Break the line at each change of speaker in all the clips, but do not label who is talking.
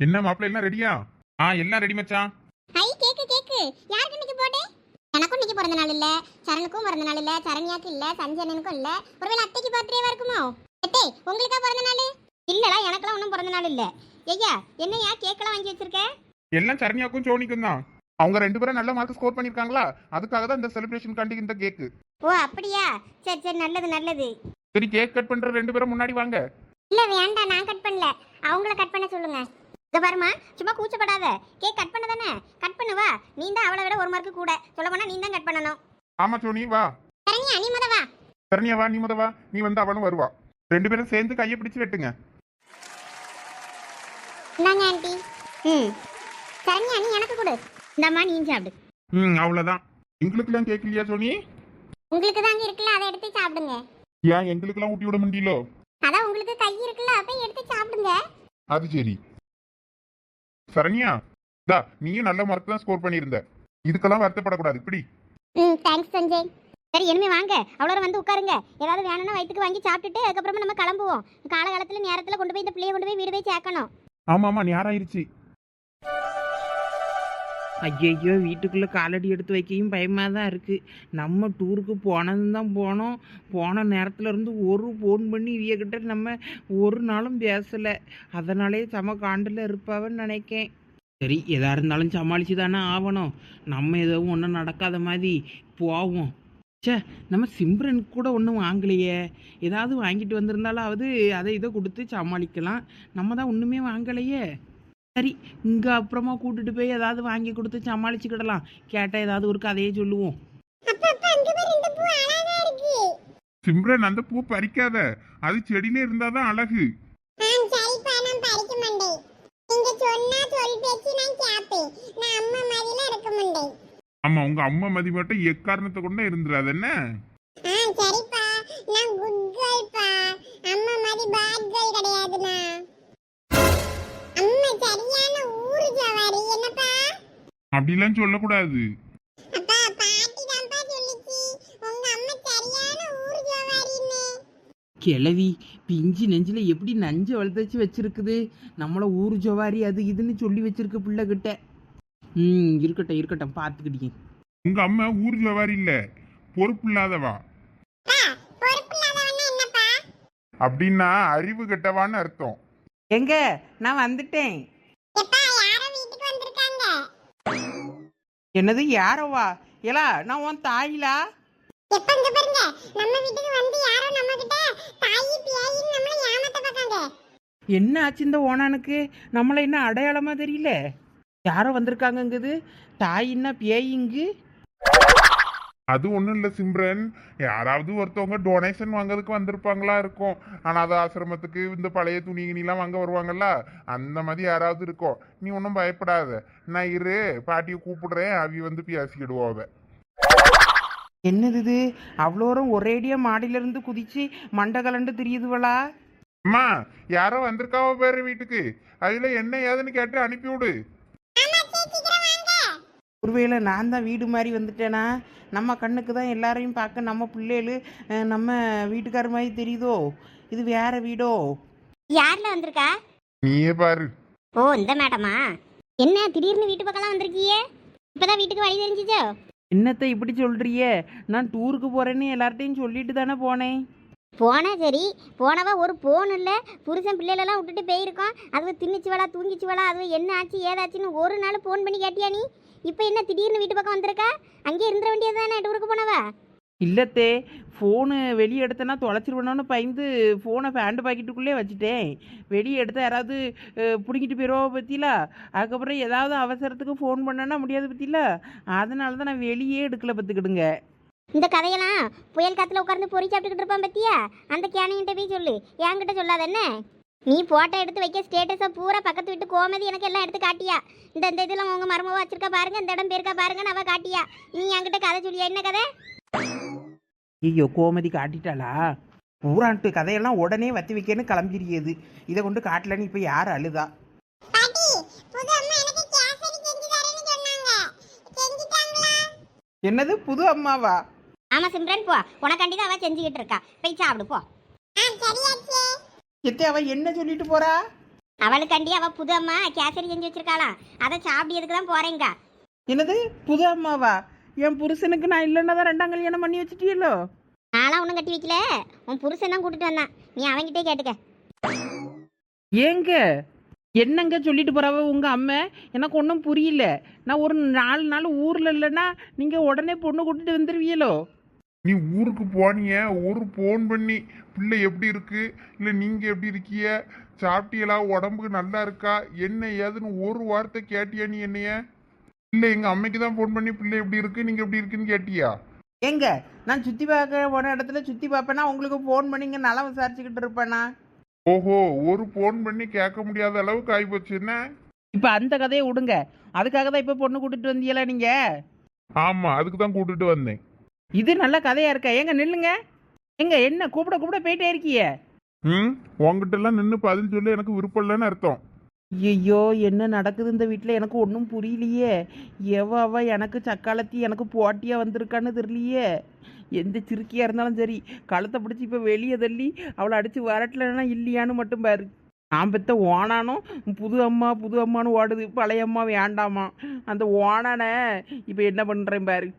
என்ன மாப்பிள்ள எல்லாம் ரெடியா ஆ எல்லாம் ரெடி மச்சான்.
ஐ கேக்கு கேக்கு. யாருக்கு இன்னைக்கு போட்டே? எனக்கும் இன்னைக்கு பிறந்த நாள் இல்ல. சரணுக்கும் பிறந்த நாள் இல்ல. சரண்யாக்கு இல்ல. சஞ்சனனுக்கும் இல்ல. ஒருவேளை அத்தைக்கு பர்த்டேவா இருக்குமோ? அத்தே உங்களுக்கா பிறந்த நாள்? இல்லடா எனக்கெல்லாம் ஒன்றும் பிறந்த நாள் இல்ல. ஐயா என்னையா கேக்கெல்லாம் வாங்கி வச்சிருக்க?
எல்லாம் சரண்யாக்கும் சோனிக்கும் தான். அவங்க ரெண்டு பேரும் நல்ல மார்க் ஸ்கோர் பண்ணிருக்காங்களா அதுக்காக தான் இந்த செலிப்ரேஷன் காண்டி இந்த கேக்கு
ஓ அப்படியா? சரி சரி நல்லது நல்லது.
சரி கேக் கட் பண்ற ரெண்டு பேரும் முன்னாடி வாங்க.
இல்ல வேண்டாம் நான் கட் பண்ணல. அவங்கள கட் பண்ண சொல்லுங்க. இத பாருமா சும்மா கூச்சப்படாத. கேக் கட் பண்ண தானே? கட் பண்ணு வா. நீ தான் அவளை விட ஒரு மார்க்கு கூட. சொல்ல போனா நீ தான் கட் பண்ணணும்.
ஆமா சோனி வா.
சரண்யா நீ முத வா.
சரண்யா வா நீ முத வா. நீ வந்து அவனும் வருவா. ரெண்டு பேரும் சேர்ந்து கையை பிடிச்சு வெட்டுங்க.
இந்தாங்க ஆண்டி ம். சரண்யா நீ எனக்கு கொடு. இந்தாம்மா நீ சாப்பிடு.
ம் அவ்வளவுதான். எங்களுக்கெல்லாம் கேக் இல்லையா சோனி?
உங்களுக்கு தாங்க இருக்குல்ல அதை எடுத்து சாப்பிடுங்க.
ஏன் எங்களுக்கெல்லாம் ஊட்டி விட முடியலோ?
அதான் உங்களுக்கு கை இருக்குல்ல அப்ப எடுத்து சாப்பிடுங்க.
அது சரி. சரண்யா தா நீயும் நல்ல மார்க் தான் ஸ்கோர் பண்ணியிருந்த. இதுக்கெல்லாம் வருத்தப்படக்கூடாது இப்படி
ம் தேங்க்ஸ் சஞ்சய். சரி இனிமே வாங்க. அவ்வளோ வந்து உட்காருங்க. ஏதாவது வேணும்னா வயிற்றுக்கு வாங்கி சாப்பிட்டுட்டு அதுக்கப்புறமா நம்ம கிளம்புவோம். காலகாலத்தில் நேரத்தில் கொண்டு போய் இந்த பிள்ளைய கொண்டு போய் வீடு போய் சேர்க்கணும்.
ஆமா ஆமா நேரம் ஆயிருச்சு.
ஐயையோ வீட்டுக்குள்ளே காலடி எடுத்து வைக்கவும் பயமாக தான் இருக்குது நம்ம டூருக்கு போனதும் தான் போனோம். போன நேரத்தில் இருந்து ஒரு ஃபோன் பண்ணி இவியக்கிட்ட நம்ம ஒரு நாளும் பேசலை. அதனாலே செம காண்டில் இருப்பாவன்னு நினைக்கேன். சரி எதாக இருந்தாலும் சமாளித்து தானே ஆகணும் நம்ம எதுவும் ஒன்றும் நடக்காத மாதிரி போவோம். ச்சே நம்ம சிம்ரனுக்கு கூட ஒன்றும் வாங்கலையே. ஏதாவது வாங்கிட்டு வந்திருந்தாலாவது அதை இதை கொடுத்து சமாளிக்கலாம். நம்ம தான் ஒன்றுமே வாங்கலையே. சரி இங்கே அப்புறமா கூட்டிட்டு போய் ஏதாவது வாங்கி கொடுத்து சமாளிச்சுக்கிடலாம். கேட்டால் ஏதாவது ஒரு கதையை சொல்லுவோம்.
சிம்ரன் அந்த பூ பறிக்காத. அது செடியில இருந்தாதான் அழகு.
சரிப்பா நான் பறிக்க மாட்டேன். நீங்க சொன்னா சொல் பேச்சு நான் கேப்பேன். நான் அம்மா மாதிரிலாம் இருக்க மாட்டேன்.
ஆமா உங்க அம்மா மதி மட்டும் எக்காரணத்தை கொண்டு இருந்துடாது என்ன?
சரிப்பா. நான் குட் கேர்ள்ப்பா அம்மா மாதிரி பேட் கேர்ள் கிடையாதுண்ணா. ஊரு ஜவாரின்னு
கிளவி பிஞ்சு நெஞ்சில் எப்படி நஞ்சை வளர்த்துச்சு வச்சிருக்குது? நம்மளை ஊர் ஜவாரி அது இதுன்னு சொல்லி வச்சிருக்கு பிள்ளைகிட்ட. ம் இருக்கட்டும் இருக்கட்டும் பார்த்துக்கிட்டீங்க
உங்க அம்மா ஊர் ஜவாரி இல்ல பொறுப்பு இல்லாதவா
பொறுப்பு இல்லாதவன்னா என்னப்பா?
அப்படின்னா அறிவு கெட்டவான்னு அர்த்தம்.
எங்க? நான் வந்துட்டேன். என்னது யாரோவா? ஏலா நான் உன் தாயிலா?
எப்ப இங்க பாருங்க. நம்ம வீட்டுக்கு வந்து யாரோ நம்ம கிட்ட தாயி பியாயின்னு நம்மள ஏமாத்த பார்க்காங்க.
என்ன ஆச்சு இந்த ஓனானுக்கு? நம்மளை என்ன அடையாளமாக தெரியல? யாரோ வந்திருக்காங்கங்குது? தாயின்னா பேயிங்கு
அது ஒண்ணும் இல்ல சிம்ரன். யாராவது ஒருத்தவங்க டொனேஷன் வாங்குறதுக்கு வந்திருப்பாங்களா இருக்கும். அனாத ஆசிரமத்துக்கு இந்த பழைய துணி கிணிலாம் வாங்க வருவாங்கல்ல அந்த மாதிரி யாராவது இருக்கும். நீ ஒன்றும் பயப்படாத. நான் இரு பாட்டியை கூப்பிடுறேன். அவி வந்து பேசிக்கிடுவோவ
என்னது இது? அவ்வளோரம் ஒரேடியாக மாடியிலேருந்து குதிச்சு மண்டை கலண்டு தெரியுதுவளா?
அம்மா யாரோ வந்திருக்காவ பேரு வீட்டுக்கு. அதுல என்ன ஏதுன்னு கேட்டு அனுப்பி விடு
ஒருவேளை நான் தான் வீடு மாதிரி வந்துட்டேனா? நம்ம கண்ணுக்கு தான் எல்லாரையும் பார்க்க நம்ம பிள்ளைகளு நம்ம வீட்டுக்கார மாதிரி தெரியுதோ? இது வேற வீடோ?
யார்ல வந்திருக்கா?
நீயே பாரு.
ஓ இந்த மேடமா? என்ன திடீர்னு வீட்டு பக்கம்லாம் வந்திருக்கீங்க? இப்பதான் வீட்டுக்கு வழி தெரிஞ்சிச்சோ?
என்னத்தை இப்படி சொல்றியே நான் டூருக்கு போறேன்னு எல்லார்ட்டையும் சொல்லிட்டு தானே போனேன்.
போனா சரி போனவா ஒரு போன் இல்ல. புருஷன் பிள்ளைகளெல்லாம் விட்டுட்டு போயிருக்கோம் அதுவ தின்னுச்சுவளா தூங்கிச்சுவளா அதுவ என்ன ஆச்சு ஏதாச்சுன்னு ஒரு நாள் ஃபோன் பண்ணி கேட்டியா நீ? இப்போ என்ன திடீர்னு வீட்டு பக்கம் வந்திருக்கா? அங்கே இருந்துட வேண்டியது தானே டூருக்கு போனவா?
இல்லத்தே ஃபோனு வெளியே எடுத்தேன்னா தொலைச்சிருவேணும்னு பயந்து ஃபோனை பேண்ட் பாக்கெட்டுக்குள்ளே வச்சுட்டேன். வெளியே எடுத்தால் யாராவது பிடிங்கிட்டு போயிடுவா பற்றில அதுக்கப்புறம் ஏதாவது அவசரத்துக்கு ஃபோன் பண்ணனா முடியாது பற்றில அதனால தான் நான் வெளியே எடுக்கல பார்த்துக்கிடுங்க.
இந்த கதையெல்லாம் புயல் காத்துல உட்கார்ந்து பொறி சாப்பிட்டுக்கிட்டு இருப்பான் பத்தியா? அந்த கேனையிட்ட போய் சொல்லு. என்கிட்ட சொல்லாத என்ன? நீ போட்டோ எடுத்து வைக்க ஸ்டேட்டஸை பூரா பக்கத்து வீட்டு கோமதி எனக்கு எல்லாம் எடுத்து காட்டியா. இந்த இந்த இதெல்லாம் உங்க மருமவா வச்சிருக்கா பாருங்க இந்த இடம் பேருக்கா பாருங்கன்னு அவ காட்டியா. நீ என்கிட்ட கதை சொல்லியா? என்ன கதை?
ஐயோ கோமதி காட்டிட்டாளா? ஊரான்ட்டு கதையெல்லாம் உடனே வத்தி வைக்கன்னு கிளம்பிடுது இதை கொண்டு காட்டலன்னு இப்போ யார் அழுதா?
பாட்டி புது அம்மா எனக்கு கேசரி செஞ்சு தரேன்னு சொன்னாங்க. செஞ்சுட்டாங்களா?
என்னது புது அம்மாவா?
ஆமா சிம்ரன் போ. உனக்காண்டி தான் அவ செஞ்சுக்கிட்டு இருக்கா. போய் சாப்பிடு போ.
எத்தே அவ என்ன சொல்லிட்டு போறா?
அவளுக்காண்டி அவ புது அம்மா கேசரி செஞ்சு வச்சிருக்காளாம். அதை சாப்பிடியதுக்கு தான் போறேங்க.
என்னது? புது அம்மாவா? என் புருஷனுக்கு நான் இல்லைன்னா தான் ரெண்டாம் கல்யாணம் பண்ணி வச்சிட்டீங்களோ
நான்லாம் ஒன்றும் கட்டி வைக்கல. உன் புருஷன் தான் கூட்டிட்டு வந்தான். நீ அவன்கிட்டே கேட்டுக்க.
ஏங்க? என்னங்க சொல்லிட்டு போறவ உங்க அம்மா? எனக்கு ஒன்றும் புரியல. நான் ஒரு நாலு நாள் ஊர்ல இல்லைன்னா நீங்க உடனே பொண்ணு கூட்டிட்டு வந்துருவீங்களோ
நீ ஊருக்கு போனிய ஒரு ஃபோன் பண்ணி பிள்ளை எப்படி இருக்கு? இல்லை நீங்க எப்படி இருக்கிய சாப்பிட்டீங்களா உடம்புக்கு நல்லா இருக்கா? என்ன ஏதுன்னு ஒரு வார்த்தை கேட்டியா நீ என்னைய? இல்லை எங்க அம்மைக்கு தான் ஃபோன் பண்ணி பிள்ளை எப்படி இருக்கு? நீங்க எப்படி இருக்குன்னு கேட்டியா?
ஏங்க நான் சுத்தி பார்க்க போன இடத்துல சுத்தி பார்ப்பேன்னா உங்களுக்கு ஃபோன் பண்ணிங்க நல்லா விசாரிச்சுக்கிட்டு இருப்பேனா?
ஓஹோ ஒரு ஃபோன் பண்ணி கேட்க முடியாத அளவுக்கு ஆகிப்போச்சு என்ன?
இப்போ அந்த கதையை விடுங்க. அதுக்காக தான் இப்போ பொண்ணு கூட்டிட்டு வந்தீங்களா நீங்க?
ஆமா அதுக்கு தான் கூட்டிட்டு வந்தேன்.
இது நல்ல கதையா இருக்கா? ஏங்க நில்லுங்க. ஏங்க என்ன கூப்பிட கூப்பிட போயிட்டே இருக்கியே?
ம் உங்ககிட்ட எல்லாம் நின்று பதில் சொல்ல எனக்கு விருப்பம் இல்லைன்னு அர்த்தம்.
ஐயோ என்ன நடக்குது இந்த வீட்டில் எனக்கு ஒன்றும் புரியலையே. எவ அவ எனக்கு சக்காலத்தி எனக்கு போட்டியாக வந்திருக்கான்னு தெரியலையே. எந்த சிறுக்கியாக இருந்தாலும் சரி கழுத்தை பிடிச்சி இப்போ வெளியே தள்ளி அவளை அடித்து வரட்டலன்னா இல்லையான்னு மட்டும் பாரு. நான் பெத்த ஓனானும் புது அம்மா புது அம்மான்னு ஓடுது. பழைய அம்மா வேண்டாமா? அந்த ஓனானை இப்போ என்ன பண்ணுறேன் பாரு.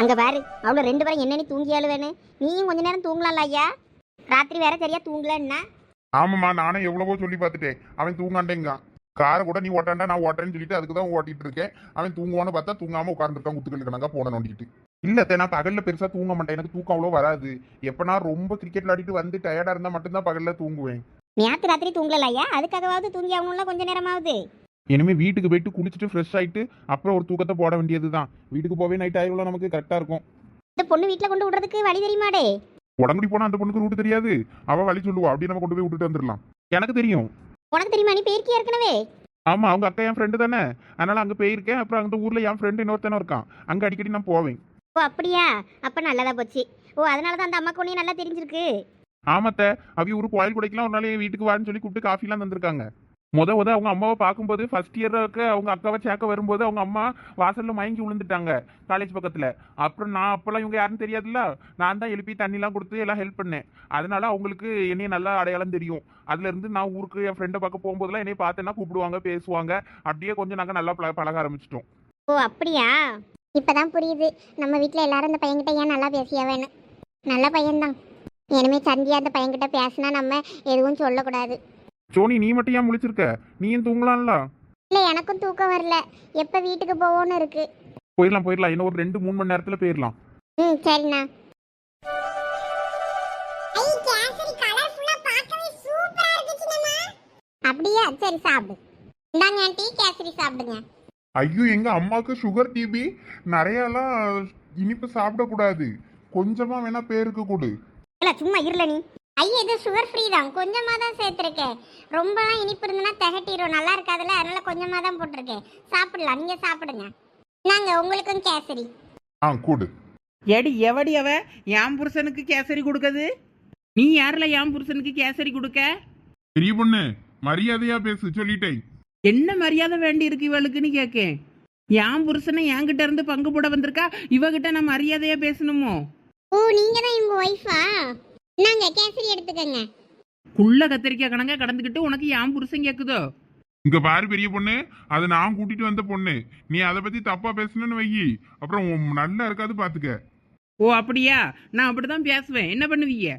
அங்க பாரு அவ்வளோ ரெண்டு பேரும் என்னென்ன தூங்கி அழுவேன்னு. நீயும் கொஞ்ச நேரம் தூங்கலாம்ல ஐயா? ராத்திரி வேற சரியா தூங்கலன்னா?
ஆமாம்மா நானும் எவ்வளவோ சொல்லி பார்த்துட்டேன். அவன் தூங்காண்டேங்கான் காரை கூட நீ ஓட்டாண்டா நான் ஓட்டுறேன்னு சொல்லிட்டு அதுக்கு தான் ஓட்டிட்டு இருக்கேன். அவன் தூங்குவான்னு பார்த்தா தூங்காம உட்காந்துருக்கான் குத்துக்கள் கணக்கா போன நோண்டிட்டு இல்ல நான் பகல்ல பெருசா தூங்க மாட்டேன். எனக்கு தூக்கம் அவ்வளோ வராது. எப்ப நான் ரொம்ப கிரிக்கெட் விளையாடிட்டு வந்து டயர்டா இருந்தா மட்டும்தான் பகல்ல தூங்குவேன்.
நேற்று ராத்திரி தூங்கல ஐயா? அதுக்காகவாவது தூங்கி ஆகணும்ல கொஞ்ச நேரமாவது?
இனிமே வீட்டுக்கு போயிட்டு குளிச்சுட்டு ஃப்ரெஷ் ஆயிட்டு அப்புறம் ஒரு தூக்கத்தை போட வேண்டியது தான் வீட்டுக்கு போவே நைட் ஆயிரம் நமக்கு கரெக்டா இருக்கும்.
இந்த பொண்ணு வீட்டில் கொண்டு விடுறதுக்கு வழி தெரியுமாடே?
உடம்புடி போனா அந்த பொண்ணுக்கு ரூட் தெரியாது. அவ வழி சொல்லுவா. அப்படியே நம்ம கொண்டு போய் விட்டுட்டு வந்துடலாம். எனக்கு தெரியும்.
உனக்கு தெரியுமா? நீ போயிருக்கியா ஏற்கனவே?
ஆமா அவங்க அக்கா என் ஃப்ரெண்டு தானே. அதனால அங்க போயிருக்கேன். அப்புறம் அந்த ஊர்ல என் ஃப்ரெண்டு இன்னொருத்தனும் இருக்கான். அங்க அடிக்கடி நான் போவேன்.
ஓ அப்படியா? அப்ப நல்லதா போச்சு. ஓ அதனால தான் அந்த அம்மாக்கு உன்னையும் நல்லா தெரிஞ்சிருக்கு.
ஆமாத்த. அவி ஒரு கோயில் குடைக்கலாம் ஒரு நாள் வீட்டுக்கு வான்னு சொல்லி கூப்பிட்டு காஃபிலாம் தந்திருக்காங்க. முத முத அவங்க அம்மாவை பார்க்கும்போது ஃபர்ஸ்ட் இயருக்கு அவங்க அக்காவை சேர்க்க வரும்போது அவங்க அம்மா வாசல்ல மயங்கி விழுந்துட்டாங்க காலேஜ் பக்கத்துல. அப்புறம் நான் அப்போல்லாம் இவங்க யாருன்னு தெரியாதுல்ல? நான் தான் எழுப்பி தண்ணிலாம் கொடுத்து எல்லாம் ஹெல்ப் பண்ணேன். அதனால அவங்களுக்கு என்னைய நல்லா அடையாளம் தெரியும். அதுல இருந்து நான் ஊருக்கு என் ஃப்ரெண்டை பார்க்க போகும்போதெல்லாம் என்னைய பார்த்தேன்னா கூப்பிடுவாங்க பேசுவாங்க. அப்படியே கொஞ்சம் நாங்கள் நல்லா பழக பழக ஆரம்பிச்சிட்டோம்.
ஓ அப்படியா? இப்பதான் புரியுது. நம்ம வீட்டில் எல்லாரும் இந்த பையன்கிட்ட ஏன் நல்லா பேசியா வேணும் நல்ல பையன்தான். இனிமேல் சந்தியா அந்த பையன்கிட்ட பேசினா நம்ம எதுவும் சொல்லக்கூடாது.
சோனி நீ மட்டும் ஏன் முழிச்சிருக்க? நீயும் தூங்கலாம்ல?
இல்லை எனக்கும் தூக்கம் வரல. எப்போ வீட்டுக்கு போவோன்னு இருக்கு.
போயிடலாம் போயிடலாம். இன்னும் ஒரு ரெண்டு மூணு மணி நேரத்துல போயிடலாம்.
ம் சரிண்ணா. அப்படியா? சரி சாப்பிடு. இந்தாங்க ஆண்டி. கேசரி சாப்பிடுங்க.
ஐயோ எங்க அம்மாவுக்கு சுகர் டிபி நிறையலாம் இனிப்பு சாப்பிடக்கூடாது. கொஞ்சமா வேணா பேருக்கு கொடு.
இல்ல சும்மா இருல நீ. ஐயா இது சுகர் ஃப்ரீ தான். கொஞ்சமா தான் சேர்த்துருக்கேன். ரொம்பலாம் இனிப்பு இருந்ததுன்னா திகட்டிடும் நல்லா இருக்காதுல்ல? அதனால கொஞ்சமா தான் போட்டிருக்கேன். சாப்பிடலாம். நீங்க சாப்பிடுங்க. நாங்க உங்களுக்கும் கேசரி.
ஆ கொடு.
எடி எவடி அவ? என் புருஷனுக்கு கேசரி கொடுக்குது நீ யாரில் என் புருஷனுக்கு கேசரி கொடுக்க?
பெரிய பொண்ணு மரியாதையா பேசு சொல்லிட்டேன்.
என்ன மரியாதை வேண்டி இருக்கு இவளுக்குன்னு கேட்கேன் என் புருஷனை என்கிட்ட இருந்து பங்கு போட வந்திருக்கா? இவகிட்ட நான் மரியாதையா பேசணுமோ?
ஓ நீங்க தான் இவங்க ஒய்ஃபா நாங்க கேசரி எடுத்துக்கங்க.
குள்ள கத்திரிக்காய் கணங்க கடந்துக்கிட்டு உனக்கு என் புருஷன் கேக்குதோ?
இங்க பாரு பெரிய பொண்ணு அது நான் கூட்டிட்டு வந்த பொண்ணு. நீ அதை பத்தி தப்பா பேசணும்னு வையி அப்புறம் உன் நல்லா இருக்காது பாத்துக்க.
ஓ அப்படியா? நான் அப்படிதான் பேசுவேன். என்ன பண்ணுவீங்க?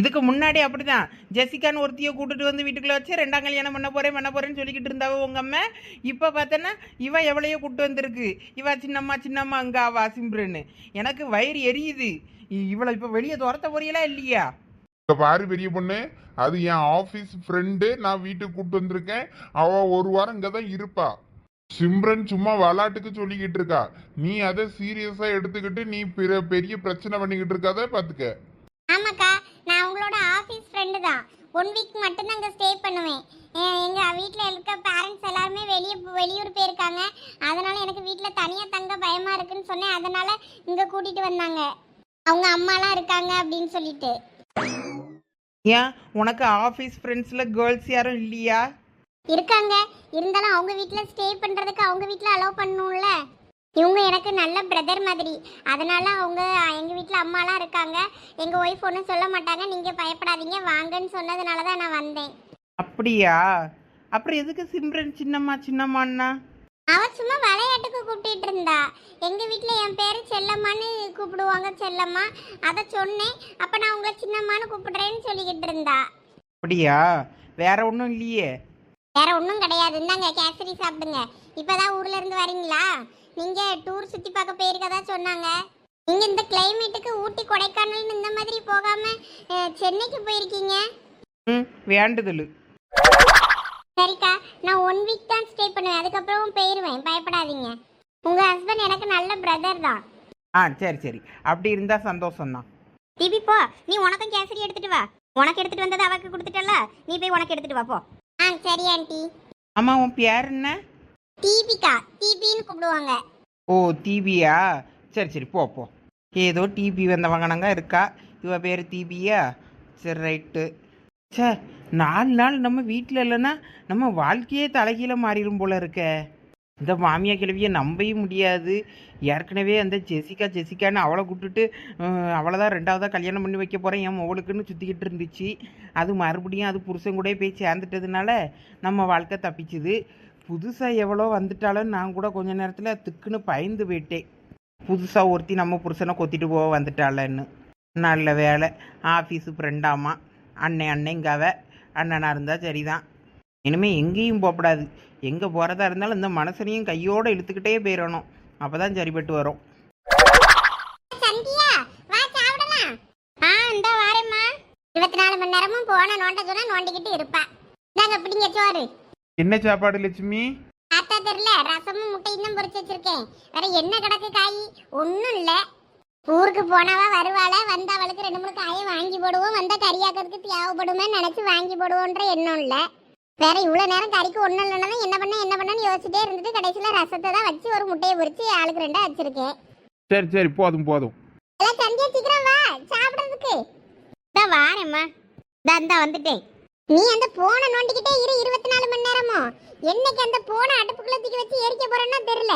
இதுக்கு முன்னாடி அப்படிதான். ஜெசிகான்னு ஒருத்திய கூட்டிட்டு வந்து வீட்டுக்குள்ள வச்சு ரெண்டாம் கல்யாணம் பண்ண போறேன் பண்ண போறேன்னு சொல்லிக்கிட்டு இருந்தாவ உங்க அம்மா? இப்ப பார்த்தேன்னா இவ எவ்வளையோ கூட்டு வந்திருக்கு. இவ சின்னம்மா சின்னம்மா அங்க அவா சிம்ரன்னு எனக்கு வயிறு எரியுது. இவளை இப்ப வெளியே துரத்த போறீங்களா இல்லையா?
இங்க பாரு பெரிய பொண்ணு அது என் ஆபீஸ் ஃப்ரெண்டு நான் வீட்டுக்கு கூப்பிட்டு வந்திருக்கேன். அவ ஒரு வாரம் இங்க தான் இருப்பா. சிம்ரன் சும்மா விளாட்டுக்கு சொல்லிக்கிட்டு இருக்கா. நீ அதை சீரியஸா எடுத்துக்கிட்டு நீ பிற பெரிய பிரச்சனை பண்ணிக்கிட்டு இருக்காத பாத்துக்க.
ஆமாக்கா ஒன் வீக் மட்டும் தான் அங்கே ஸ்டே பண்ணுவேன். எ- எங்க வீட்டில் இருக்க பேரண்ட்ஸ் எல்லாருமே வெளியே வெளியூர் போயிருக்காங்க. அதனால எனக்கு வீட்டில் தனியாக தங்க பயமா இருக்குன்னு சொன்னேன். அதனால இங்கே கூட்டிட்டு வந்தாங்க. அவங்க அம்மாலாம் இருக்காங்க அப்படின்னு சொல்லிட்டு.
ஏன்? உனக்கு ஆஃபீஸ் ஃப்ரெண்ட்ஸ்ல கேர்ள்ஸ் யாரும் இல்லையா?
இருக்காங்க. இருந்தாலும் அவங்க வீட்டில் ஸ்டே பண்ணுறதுக்கு அவங்க வீட்டில் அலோவ் பண்ணணும்ல. இவங்க எனக்கு நல்ல பிரதர் மாதிரி. அதனால அவங்க எங்க வீட்டில் அம்மாலாம் இருக்காங்க. எங்க ஒய்ஃப் ஒன்றும் சொல்ல மாட்டாங்க. நீங்க பயப்படாதீங்க. வாங்கன்னு சொன்னதுனால தான் நான் வந்தேன்.
அப்படியா? அப்புறம் எதுக்கு சிம்ரன் சின்னம்மா சின்னம்மான்னா?
அவ சும்மா விளையாட்டுக்கு கூப்பிட்டுட்டு இருந்தா. எங்க வீட்ல என் பேரு செல்லம்மான்னு கூப்பிடுவாங்க செல்லம்மா. அதை சொன்னேன். அப்ப நான் உங்களை சின்னம்மான்னு கூப்பிடுறேன்னு சொல்லிக்கிட்டு இருந்தா.
அப்படியா? வேற ஒன்றும் இல்லையே.
வேற ஒன்றும் கிடையாது. இந்தாங்க கேசரி சாப்பிடுங்க. இப்பதான் ஊர்ல இருந்து வரீங்களா? நீங்க டூர் சுத்தி பார்க்க போயிருக்கதா சொன்னாங்க. நீங்க இந்த கிளைமேட்டுக்கு ஊட்டி கொடைக்கானல் இந்த மாதிரி போகாம சென்னைக்கு போயிருக்கீங்க?
ம் வேண்டுதல்.
சரிக்கா நான் ஒன் வீக் தான் ஸ்டே பண்ணுவேன். அதுக்கப்புறம் போயிருவேன். பயப்படாதீங்க. உங்க ஹஸ்பண்ட் எனக்கு நல்ல பிரதர் தான்.
ஆ சரி சரி. அப்படி இருந்தால் சந்தோஷம்தான்.
டிபி போ. நீ உனக்கும் கேசரி எடுத்துட்டு வா. உனக்கு எடுத்துட்டு வந்தது அவக்கு கொடுத்துட்டல நீ போய் உனக்கு எடுத்துட்டு வா போ. ஆ சரி ஆண்டி.
அம்மா உன் பேர் என்ன?
தீபிகா தீபின்னு கூப்பிடுவாங்க.
ஓ டிபியா சரி சரி போ போ. ஏதோ டிபி வந்தவங்கனங்க இருக்கா? இவ பேர் தீபியா? சரி ரைட்டு. சே நாலு நாள் நம்ம வீட்டில் இல்லைன்னா நம்ம வாழ்க்கையே தலைகீழ மாறிடும் போல இருக்கே. இந்த மாமியா கிழவியை நம்பவே முடியாது. ஏற்கனவே அந்த ஜெசிகா ஜெசிகான்னு அவளை கூப்பிட்டுட்டு அஹ், அவளை தான் ரெண்டாவதாக கல்யாணம் பண்ணி வைக்க போகிறேன் என் அவளுக்குன்னு சுற்றிக்கிட்டு இருந்துச்சு. அது மறுபடியும் அது புருஷன் கூட போய் சேர்ந்துட்டதுனால நம்ம வாழ்க்கை தப்பிச்சுது. புதுசாக எவ்வளோ வந்துட்டாலும் நான் கூட கொஞ்ச நேரத்தில் திக்குன்னு பயந்து போயிட்டேன் புதுசாக ஒருத்தி நம்ம புருஷனை கொத்திட்டு போக வந்துட்டாளன்னு. நல்ல வேலை ஆஃபீஸு ஃப்ரெண்டாமா? அண்ணன் அண்ணங்காவ? அண்ணனாக இருந்தால் சரிதான். இனிமேல் எங்கேயும் போகக்கூடாது எங்கே போகிறதா இருந்தாலும் இந்த மனசனையும் கையோடு இழுத்துக்கிட்டே போயிடணும் அப்போ தான் சரிப்பட்டு வரும்.
ஆ இருபத்தி நாலு மணி நேரமும் போன நோண்ட சொன்னா நோண்டிக்கிட்டு இருப்பா. இந்தாங்க பிடிங்க சோறு.
என்ன சாப்பாடு லட்சுமி?
பார்த்தா தெரியல. ரசமும் முட்டையும் தான் பொரிச்சு வச்சிருக்கேன். வேற என்ன கிடக்கு காய்? ஒன்றும் இல்லை. ஊருக்கு போனவா வருவாள வந்த அவளுக்கு ரெண்டு மூணு காயை வாங்கி போடுவோம். வந்தா கறியாக்கிறதுக்கு தேவைப்படுமே நினைச்சு வாங்கி போடுவோன்ற எண்ணம் இல்லை. வேற இவ்வளோ நேரம் கறிக்கு ஒன்றும் இல்லைன்னா என்ன பண்ண என்ன பண்ணன்னு யோசிச்சுட்டே இருந்துட்டு கடைசியில் ரசத்தை தான் வச்சு ஒரு முட்டையை பொரிச்சு ஆளுக்கு ரெண்டா வச்சிருக்கேன்.
சரி சரி போதும் போதும்.
எல்லாம் சந்தியா சீக்கிரம் வா. சாப்பிடுறதுக்கு. தான் வாரேம்மா. தான் இந்த வந்துட்டேன். நீ அந்த போனை நோண்டிக்கிட்டே இரு இருபத்தி நாலு மணி நேரமோ. என்னைக்கு அந்த போனை அடுப்புக்குள்ள தூக்கி வச்சு எரிக்க போறேன்னா தெரியல.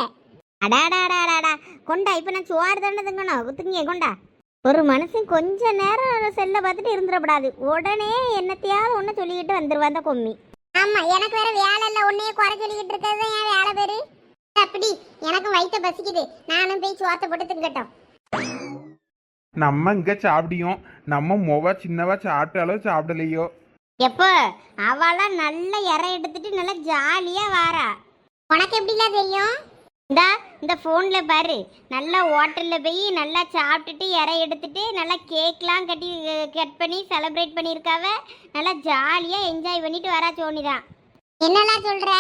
அடாடாடாடாடா கொண்டா இப்போ நான் சோறு தானே திங்கணும். குத்துங்க கொண்டா. ஒரு மனுஷன் கொஞ்ச நேரம் செல்ல பார்த்துட்டு இருந்துடக்கூடாது உடனே என்னத்தையாவது ஒன்று சொல்லிக்கிட்டு வந்துருவா அந்த கொம்மி. ஆமா எனக்கு வேற வேலை இல்லை. உன்னையே குறை சொல்லிக்கிட்டு இருக்கிறது என் வேலை பேரு அப்படி எனக்கு வயிற்ற பசிக்குது. நானும் போய் சோத்தை போட்டு திங்கட்டும்.
நம்ம இங்க சாப்பிடியோம். நம்ம மொவ சின்னவா சாப்பிட்டாலோ சாப்பிடலையோ.
எப்போ? அவளாம் நல்ல இறை எடுத்துட்டு நல்லா ஜாலியா வாரா. உனக்கு எப்படிலாம் தெரியும்? இந்தா இந்த ஃபோனில் பாரு. நல்லா ஹோட்டலில் போய் நல்லா சாப்பிட்டுட்டு இறை எடுத்துட்டு நல்லா கேக்லாம் கட்டி கட் பண்ணி செலிப்ரேட் பண்ணியிருக்காவ. நல்லா ஜாலியாக என்ஜாய் பண்ணிட்டு வரா சோனி தான் என்னெல்லாம் சொல்கிற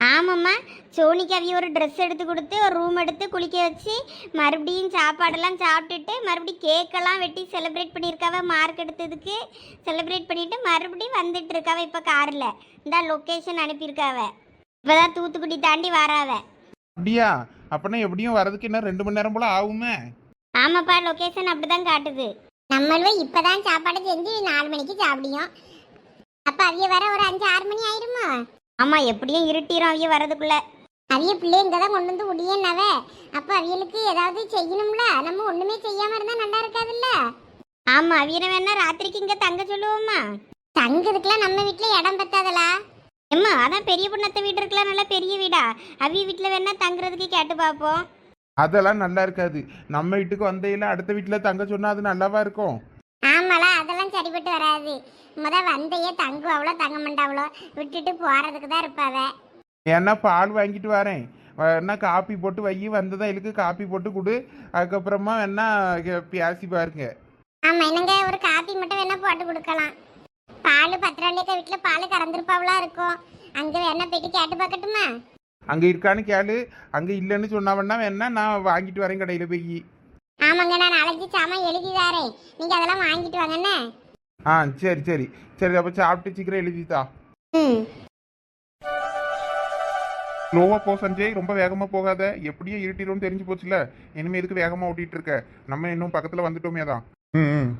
ஆமாம்மா. சோனிக்கு அவிய ஒரு ட்ரெஸ் எடுத்து கொடுத்து ஒரு ரூம் எடுத்து குளிக்க வச்சு மறுபடியும் சாப்பாடெல்லாம் சாப்பிட்டுட்டு மறுபடியும் கேக்கெல்லாம் வெட்டி செலிப்ரேட் பண்ணியிருக்காவ மார்க் எடுத்ததுக்கு. செலிப்ரேட் பண்ணிட்டு மறுபடியும் வந்துட்டு இருக்காவ இப்போ காரில் இந்த லொக்கேஷன் அனுப்பியிருக்காவ. இப்போதான் தூத்துக்குடி தாண்டி வராவ.
அப்படியா? அப்பனா எப்படியும் வரதுக்கு இன்னும் ரெண்டு மணி நேரம் போல ஆகுமே?
ஆமாப்பா லொக்கேஷன் அப்படிதான் காட்டுது. நம்மளும் இப்பதான் சாப்பாடு செஞ்சு நாலு மணிக்கு சாப்பிடியும் அப்ப அவிய வர ஒரு அஞ்சு ஆறு மணி ஆயிருமா? ஆமா எப்படியும் இருட்டிரும் அவிய வரதுக்குள்ள அவிய பிள்ளை இங்க தான் கொண்டு வந்து முடியனவ அப்ப அவியலுக்கு ஏதாவது செய்யணும்ல? நம்ம ஒண்ணுமே செய்யாம இருந்தா நல்லா இருக்காதுல்ல? ஆமா அவியனை வேணா ராத்திரிக்கு இங்க தங்க சொல்லுவோமா தங்கறதுக்குலாம் நம்ம வீட்ல இடம் பத்தாதலா? எம்மா அதான் பெரிய பொண்ணத்த வீடு இருக்கலாம் நல்ல பெரிய வீடா? அவிய வீட்ல வேணா தங்குறதுக்கு கேட்டு பார்ப்போம்
அதெல்லாம் நல்லா இருக்காது. நம்ம வீட்டுக்கு வந்தையில அடுத்த வீட்டுல தங்க சொன்னா அது நல்லாவா இருக்கும்?
ஆமாலா அதெல்லாம் சரிப்பட்டு வராது. முத வந்தையே தங்கு அவ்வளோ தங்க மாட்டாவளோ விட்டுட்டு போறதுக்கு தான் இருப்பாவ
ஏன்னா பால் வாங்கிட்டு வரேன். வேணா காப்பி போட்டு வை வந்ததான் இழுக்கு காப்பி போட்டு கொடு. அதுக்கப்புறமா வேணா பேசி பாருங்க.
ஆமா என்னங்க ஒரு காப்பி மட்டும் வேணா போட்டு கொடுக்கலாம். பால் பத்திராளியக்கா வீட்டில் பால் கறந்துருப்பாவளா இருக்கும். அங்கே வேணா போயிட்டு கேட்டு பார்க்கட்டுமா?
அங்க இருக்கான்னு கேளு. அங்க இல்லைன்னு சொன்னாவன்னா வேணா நான் வாங்கிட்டு வரேன் கடையில போய்.
ஆமாங்க நான் நாளைக்கு சாமான் எழுதி தரேன். நீங்க அதெல்லாம் வாங்கிட்டு வாங்கண்ணே
ஆ சரி சரி. சரி அப்ப சாப்பிட்டு சீக்கிரம் எழுதித்தா
ம்.
ஸ்லோவா போ சஞ்சய். ரொம்ப வேகமா போகாத. எப்படியும் இருட்டிடும் தெரிஞ்சு போச்சுல. இனிமே எதுக்கு வேகமா ஓட்டிட்டு இருக்க? நம்ம இன்னும் பக்கத்துல வந்துட்டோமே தான் ம் ம்.